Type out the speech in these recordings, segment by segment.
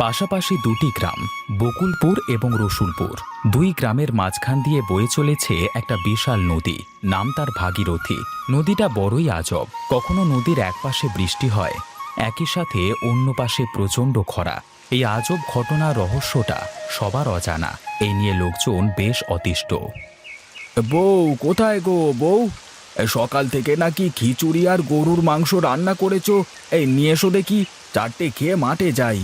পাশাপাশি দুটি গ্রাম, বকুলপুর এবং রসুলপুর। দুই গ্রামের মাঝখান দিয়ে বয়ে চলেছে একটা বিশাল নদী, নাম তার ভাগীরথী। নদীটা বড়ই আজব, কখনো নদীর একপাশে বৃষ্টি হয়, একই সাথে অন্য পাশে প্রচণ্ড খরা। এই আজব ঘটনার রহস্যটা সবার অজানা এই নিয়ে লোকজন বেশ অতিষ্ঠ। বউ, কোথায় গো বউ? সকাল থেকে নাকি খিচুড়ি আর গরুর মাংস রান্না করেছ? এই নিয়ে এসো দেখি, চারটে খেয়ে মাঠে যাই।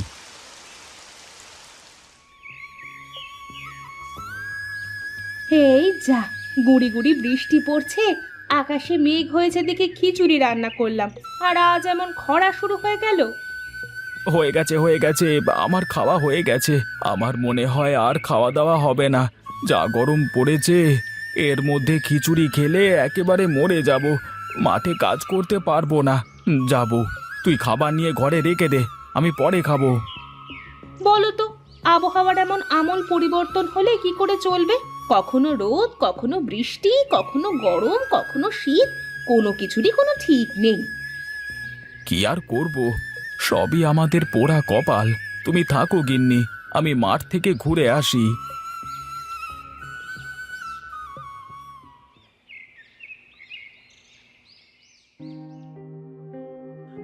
এই যা গুড়ি গুড়ি বৃষ্টি পড়ছে আকাশে মেঘ হয়েছে দেখে খিচুড়ি রান্না করলাম আর আজ এমন খরা শুরু হয়ে গেল। হয়ে গেছে হয়ে গেছে আমার খাওয়া হয়ে গেছে আমার মনে হয় আর খাওয়া দাওয়া হবে না যা গরম পড়েছে এর মধ্যে খিচুড়ি খেলে একেবারে মরে যাব মাঠে কাজ করতে পারব না যাব তুই খাবার নিয়ে ঘরে রেখে দে আমি পরে খাব। বলো তো আবহাওয়ার এমন আমল পরিবর্তন হলে কি করে চলবে? কখনো রোদ কখনো বৃষ্টি কখনো গরম কখনো শীত কোনো কিছুরই কোনো ঠিক নেই। কি আর করব? সবই আমাদের পোড়া কপাল। তুমি থাকো গিন্নি আমি মাঠ থেকে ঘুরে আসি।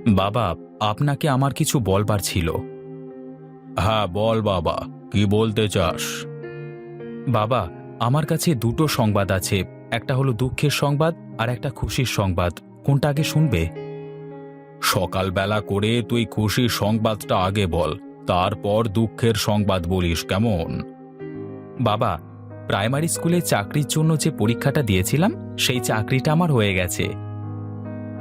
বাবা আপনাকে আমার কিছু বলবার ছিল। হ্যাঁ বল বাবা কি বলতে চাস? বাবা আমার কাছে দুটো সংবাদ আছে। একটা হলো দুঃখের সংবাদ, আর একটা খুশির সংবাদ। কোনটা আগে শুনবে? সকালবেলা করে তুই খুশির সংবাদটা আগে বল, তারপর দুঃখের সংবাদ বলিস, কেমন? বাবা, প্রাইমারি স্কুলে চাকরির জন্য যে পরীক্ষাটা দিয়েছিলাম, সেই চাকরিটা আমার হয়ে গেছে।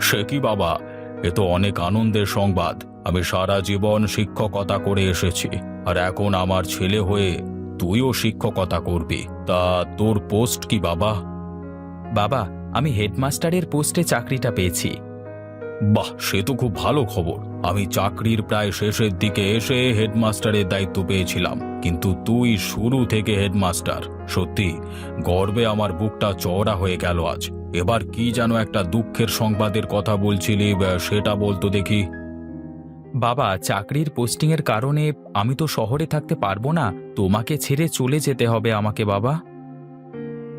সে কি বাবা? এ তো অনেক আনন্দের সংবাদ। আমি সারা জীবন শিক্ষকতা করে এসেছি, আর এখন আমার ছেলে হয়ে তুইও শিক্ষকতা করবি। তা তোর পোস্ট কি বাবা? বাবা আমি হেডমাস্টারের পোস্টে চাকরিটা পেয়েছি। বাহ সে তো খুব ভালো খবর। আমি চাকরির প্রায় শেষের দিকে এসে হেডমাস্টারের দায়িত্ব পেয়েছিলাম। কিন্তু তুই শুরু থেকে হেডমাস্টার। সত্যি গর্বে আমার বুকটা চওড়া হয়ে গেল আজ। এবার কি যেন একটা দুঃখের সংবাদের কথা বলছিলি সেটা বলতো দেখি। বাবা চাকরির পোস্টিংয়ের কারণে আমি তো শহরে থাকতে পারব না। তোমাকে ছেড়ে চলে যেতে হবে আমাকে বাবা।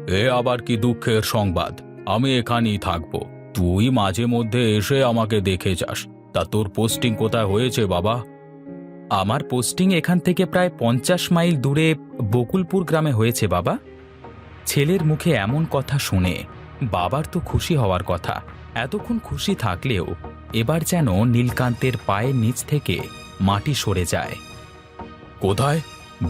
এ আবার কি দুঃখের সংবাদ। আমি এখানেই থাকব। তুই মাঝে মধ্যে এসে আমাকে দেখে যাস। তা তোর পোস্টিং কোথায় হয়েছে বাবা? আমার পোস্টিং এখান থেকে প্রায় পঞ্চাশ মাইল দূরে বকুলপুর গ্রামে হয়েছে বাবা। ছেলের মুখে এমন কথা শুনে বাবার তো খুশি হওয়ার কথা। এতক্ষণ খুশি থাকলেও এবার যেন নীলকান্তের পায়ের নিচ থেকে মাটি সরে যায়। কোথায়?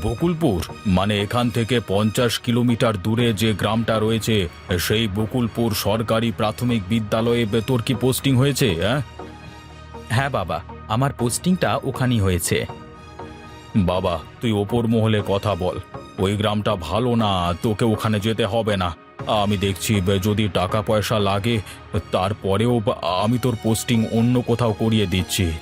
বকুলপুর। মানে এখান থেকে পঞ্চাশ কিলোমিটার দূরে যে গ্রামটা রয়েছে সেই বকুলপুর সরকারি প্রাথমিক বিদ্যালয়ে তোর কি পোস্টিং হয়েছে হ্যাঁ হ্যাঁ বাবা আমার পোস্টিংটা ওখানেই হয়েছে। বাবা তুই ওপর মহলে কথা বল। ওই গ্রামটা ভালো না তোকে ওখানে যেতে হবে না। আমি দেখছি যদি টাকা পয়সা লাগে তারপরেও আমি তোর পোস্টিং অন্য কোথাও করিয়ে দিচ্ছি।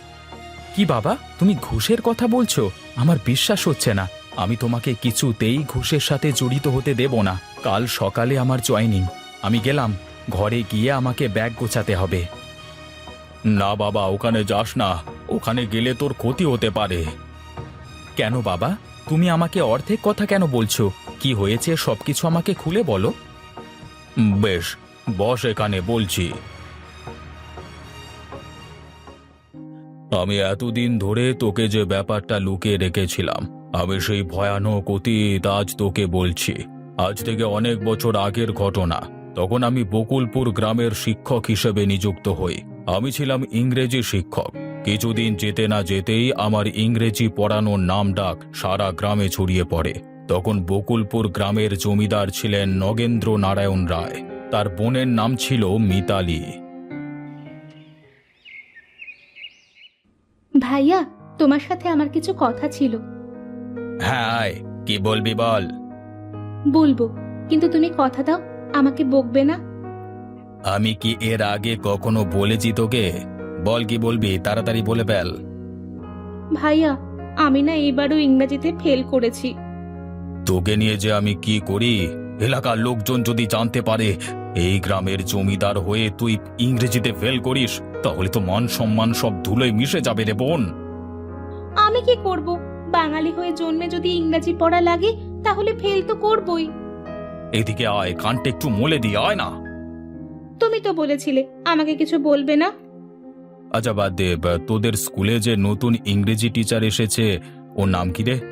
কি বাবা? তুমি ঘুষের কথা বলছো? আমার বিশ্বাস হচ্ছে না। আমি তোমাকে কিছুতেই ঘুষের সাথে জড়িত হতে দেব না। কাল সকালে আমার জয়নিং। আমি গেলাম। ঘরে গিয়ে আমাকে ব্যাগ গোছাতে হবে। না বাবা ওখানে যাস না। ওখানে গেলে তোর ক্ষতি হতে পারে। কেন বাবা? তুমি আমাকে অর্ধেক কথা কেন বলছো? কি হয়েছে সবকিছু আমাকে খুলে বলো। বেশ, বস এখানে, বলছি। আমি এতদিন ধরে তোকে যে ব্যাপারটা লুকিয়ে রেখেছিলাম, আমি সেই ভয়ানক অতীত আজ তোকে বলছি। আজ থেকে অনেক বছর আগের ঘটনা। তখন আমি বকুলপুর গ্রামের শিক্ষক হিসেবে নিযুক্ত হই। আমি ছিলাম ইংরেজি শিক্ষক। কিছুদিন যেতে না যেতেই আমার ইংরেজি পড়ানোর নাম ডাক সারা গ্রামে ছড়িয়ে পড়ে। তখন বকুলপুর গ্রামের জমিদার ছিলেন নগেন্দ্র নারায়ণ রায়। তার বোনের নাম ছিল মিতালি। ভাইয়া তোমার সাথে আমার কিছু কথা ছিল। হ্যাঁ আয়, কি বলবি বল? বলব কিন্তু তুমি কথা দাও আমাকে বকবে না। আমি কি এর আগে কখনো বলেছি তোকে? বল কি বলবি তাড়াতাড়ি বলে ফেল। ভাইয়া আমি না এবারও ইংরেজিতে ফেল করেছি। তোকে নিয়ে যে আমি কি করি? এলাকার লোকজন যদি জানতে পারে এই গ্রামের জমিদার হয়ে তুই ইংরেজিতে ফেল করিস তাহলে তো মান সম্মান সব ধুলোয় মিশে যাবে রে বোন। আমি কি করব? বাঙালি হয়ে জন্মে যদি ইংরাজি পড়া লাগে তাহলে ফেল তো করবই। এদিকে আয় কানটা একটু মলে দিয়ে আয় না। তুমি তো বলেছিলে আমাকে কিছু বলবে না। আচ্ছা বাদ দে তোদের স্কুলে যে নতুন ইংরেজি টিচার এসেছে ওর নাম কি রে?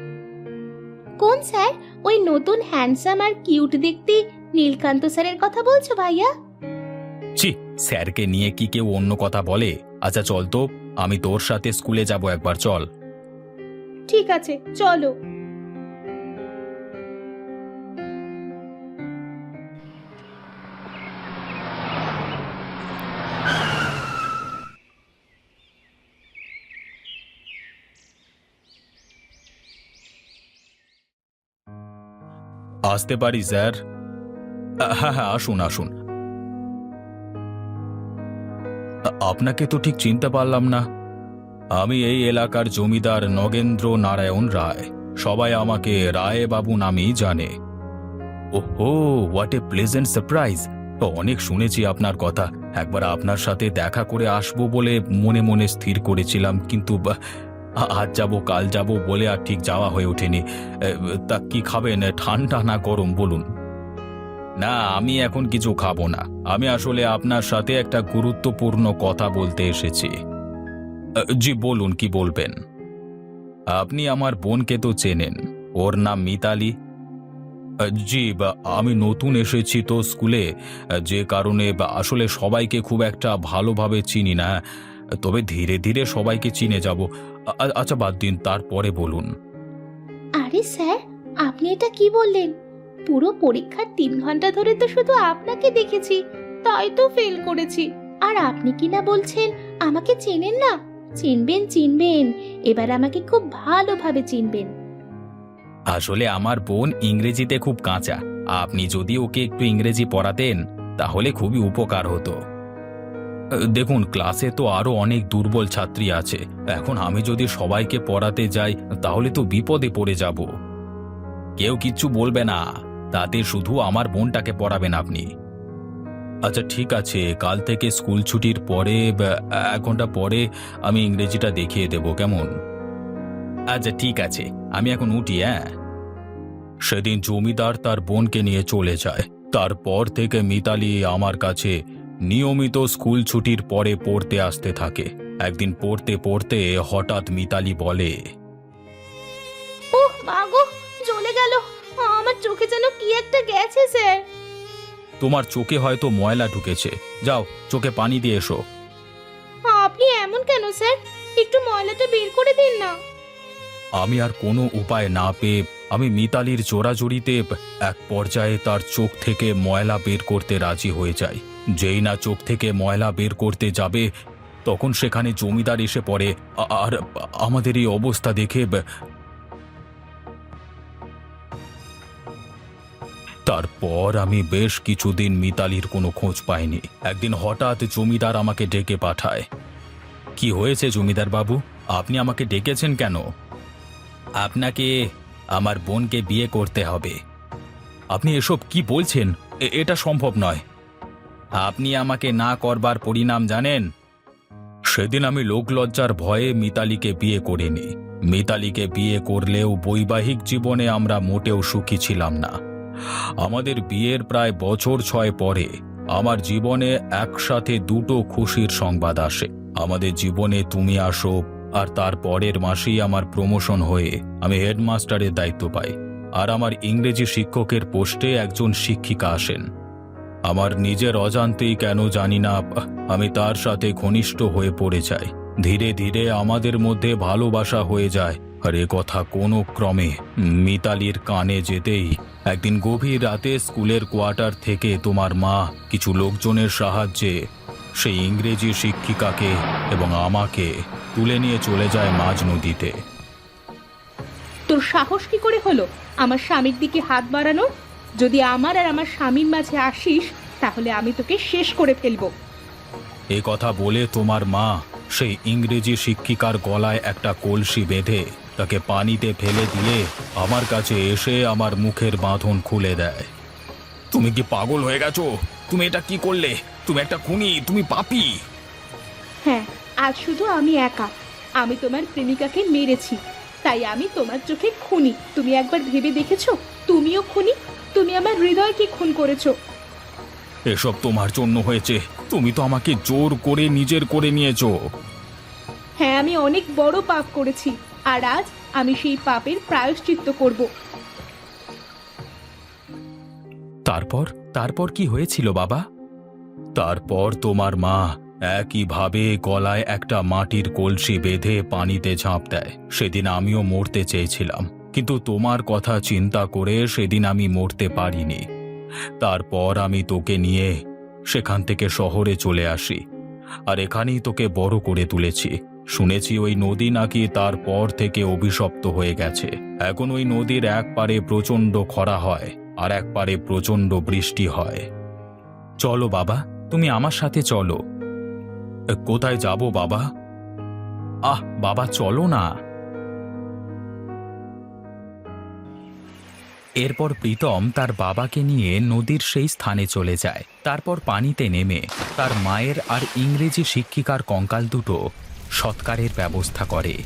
কোন স্যার? ওই নতুন হ্যান্ডসাম আর কিউট দেখতে নীলকান্ত স্যারের কথা বলছো ভাইয়া? ছি স্যারকে নিয়ে কি কেউ অন্য কথা বলে? আচ্ছা চল তো আমি তোর সাথে স্কুলে যাব একবার চল। ঠিক আছে চলো। আসতে পারি, স্যার? হ্যাঁ হ্যাঁ আসুন আসুন। আপনাকে তো ঠিক চিনতে পারলাম না। আমি এই এলাকার জমিদার নগেন্দ্র নারায়ণ রায়। সবাই আমাকে রায় বাবু নামেই জানে। ওহো হোয়াট এ প্লেজেন্ট সারপ্রাইজ অনেক শুনেছি আপনার কথা। একবার আপনার সাথে দেখা করে আসব বলে মনে মনে স্থির করেছিলাম, কিন্তু আজ যাব, কাল যাব বলে আর ঠিক যাওয়া হয়ে ওঠেনি। তা কি খাবেন? ঠান্ডা না গরম, বলুন। না, আমি এখন কিছু খাব না। আমি আসলে আপনার সাথে একটা গুরুত্বপূর্ণ কথা বলতে এসেছি। জি, বলুন, কি বলবেন? আপনি আমার বোনকে তো চেনেন। ওর নাম মিতালি। জি আমি নতুন এসেছি তো স্কুলে। যে কারণে আসলে সবাইকে খুব একটা ভালোভাবে চিনি না। তবে ধীরে ধীরে সবাইকে চিনে যাব। আ- আচ্ছা বাদ দিন তারপরে বলুন। আরে স্যার আপনি এটা কি বললেন? পুরো পরীক্ষার তিন ঘণ্টা ধরে তো শুধু আপনাকে দেখেছি তাই তো ফেল করেছি। আর আপনি কি না বলছেন আমাকে চেনেন না? চিনবেন চিনবেন এবার আমাকে খুব ভালোভাবে চিনবেন। আসলে আমার বোন ইংরেজিতে খুব কাঁচা। আপনি যদি ওকে একটু ইংরেজি পড়াতেন তাহলে খুবই উপকার হতো। দেখুন ক্লাসে তো আরও অনেক দুর্বল ছাত্রী আছে। এখন আমি যদি সবাইকে পড়াতে যাই, তাহলে তো বিপদে পড়ে যাব। কেউ কিচ্ছু বলবে না। তাতে শুধু আমার বোনটাকে পড়াবেন আপনি। আচ্ছা ঠিক আছে। কাল থেকে স্কুল ছুটির পরে এক ঘণ্টা পরে আমি ইংরেজিটা দেখিয়ে দেব, কেমন? আচ্ছা ঠিক আছে। আমি এখন উঠি হ্যাঁ? সেদিন জমিদার তার বোনকে নিয়ে চলে যায়। তারপর থেকে মিতালি আমার কাছে নিয়মিত স্কুল ছুটির পরে পড়তে আসতে থাকে। একদিন পড়তে পড়তে হঠাৎ মিতালি বলে ওহ মা জ্বলে গেল। আমার চোখে যেন কি একটা গেছে স্যার। তোমার চোখে হয়তো ময়লা ঢুকেছে। যাও চোখে পানি দিয়ে এসো। আপনি এমন কেন স্যার? একটু ময়লাটা বের করে দিন না। আমি আর কোনো উপায় না পেয়ে আমি মিতালির জোড়াজুড়িতে এক পর্যায়ে তার চোখ থেকে ময়লা বের করতে রাজি হয়ে যাই। যেই না চোখ থেকে ময়লা বের করতে যাবে, তখন সেখানে জমিদার এসে পড়ে। আর আমাদের এই অবস্থা দেখে তারপর আমি বেশ কিছুদিন মিতালির কোনো খোঁজ পাইনি। একদিন হঠাৎ জমিদার আমাকে ডেকে পাঠায়। কি হয়েছে জমিদার বাবু? আপনি আমাকে ডেকেছেন কেন? আপনাকে আমার বোনকে বিয়ে করতে হবে। আপনি এসব কি বলছেন? এটা সম্ভব নয়। আপনি আমাকে না করবার পরিণাম জানেন? সেদিন আমি লোকলজ্জার ভয়ে মিতালিকে বিয়ে করিনি। মিতালিকে বিয়ে করলেও বৈবাহিক জীবনে আমরা মোটেও সুখী ছিলাম না। আমাদের বিয়ের প্রায় বছর ছয় পরে আমার জীবনে একসাথে দুটো খুশির সংবাদ আসে। আমাদের জীবনে তুমি আসো আর তার পরের মাসেই আমার প্রমোশন হয়ে আমি হেডমাস্টারের দায়িত্ব পাই। আর আমার ইংরেজি শিক্ষকের পোস্টে একজন শিক্ষিকা আসেন। আমার নিজের অজান্তেই কেন জানি না, আমি তার সাথে ঘনিষ্ঠ হয়ে পড়ে যাই। ধীরে ধীরে আমাদের মধ্যে ভালোবাসা হয়ে যায়। আর এ কথা কোনো ক্রমে মিতালির কানে যেতেই একদিন গভীর রাতে স্কুলের কোয়ার্টার থেকে তোমার মা কিছু লোকজনের সাহায্যে সেই ইংরেজি শিক্ষিকাকে এবং আমাকে তুলে নিয়ে চলে যায় মাঝ নদীতে। তোর সাহস কি করে হলো? আমার স্বামীর দিকে হাত বাড়ানো যদি আমার আর আমার স্বামীর মাঝে আসিস তাহলে আমি তোকে শেষ করে ফেলব। এ কথা বলে তোমার মা সেই ইংরেজি শিক্ষিকার গলায় একটা কলসি বেঁধে তাকে পানিতে ফেলে দিয়ে আমার কাছে এসে আমার মুখের বাঁধন খুলে দেয়। তুমি কি পাগল হয়ে গেছো? তুমি এটা কি করলে? তুমি একটা খুনি তুমি পাপি। হ্যাঁ আজ শুধু আমি একা। আমি তোমার প্রেমিকাকে মেরেছি। তাই আমি তোমার চোখে খুনি। তুমি একবার ভেবে দেখেছ? তুমিও খুনি? তুমি আমার হৃদয়কে খুন করেছ। এসব তোমার জন্য হয়েছে। তুমি তো আমাকে জোর করে নিজের করে নিয়েছো। হ্যাঁ আমি অনেক বড় পাপ করেছি আর আজ আমি সেই পাপের প্রায়শ্চিত্ত করব। তারপর? তারপর কি হয়েছিল বাবা? তারপর তোমার মা একইভাবে গলায় একটা মাটির কলসি বেঁধে পানিতে ঝাঁপ দেয়। সেদিন আমিও মরতে চেয়েছিলাম। কিন্তু তোমার কথা চিন্তা করে সেদিন আমি মরতে পারিনি। তারপর আমি তোকে নিয়ে সেখান থেকে শহরে চলে আসি। আর এখানেই তোকে বড় করে তুলেছি। শুনেছি ওই নদী নাকি তারপর থেকে অভিশপ্ত হয়ে গেছে। এখন ওই নদীর এক পারে প্রচণ্ড খরা হয় আর এক পারে প্রচণ্ড বৃষ্টি হয়। চলো বাবা, তুমি আমার সাথে চলো। কোথায় যাব বাবা? আহ, বাবা, চলো না। এরপর প্রীতম তার বাবাকে নিয়ে নদীর সেই স্থানে চলে যায়। তারপর পানিতে নেমে তার মায়ের আর ইংরেজি শিক্ষিকার কঙ্কাল দুটো সৎকারের ব্যবস্থা করে।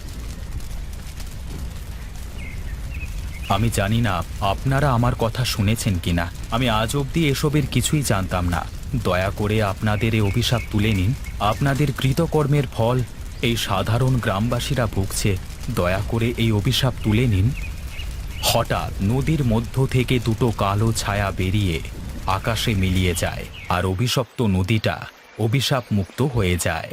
আমি জানি না, আপনারা আমার কথা শুনেছেন কিনা। আমি আজ অবধি এসবের কিছুই জানতাম না। দয়া করে আপনাদের এই অভিশাপ তুলে নিন। আপনাদের কৃতকর্মের ফল এই সাধারণ গ্রামবাসীরা ভুগছে। দয়া করে এই অভিশাপ তুলে নিন। হঠাৎ নদীর মধ্য থেকে দুটো কালো ছায়া বেরিয়ে আকাশে মিলিয়ে যায় আর অভিশপ্ত নদীটা অভিশাপ মুক্ত হয়ে যায়।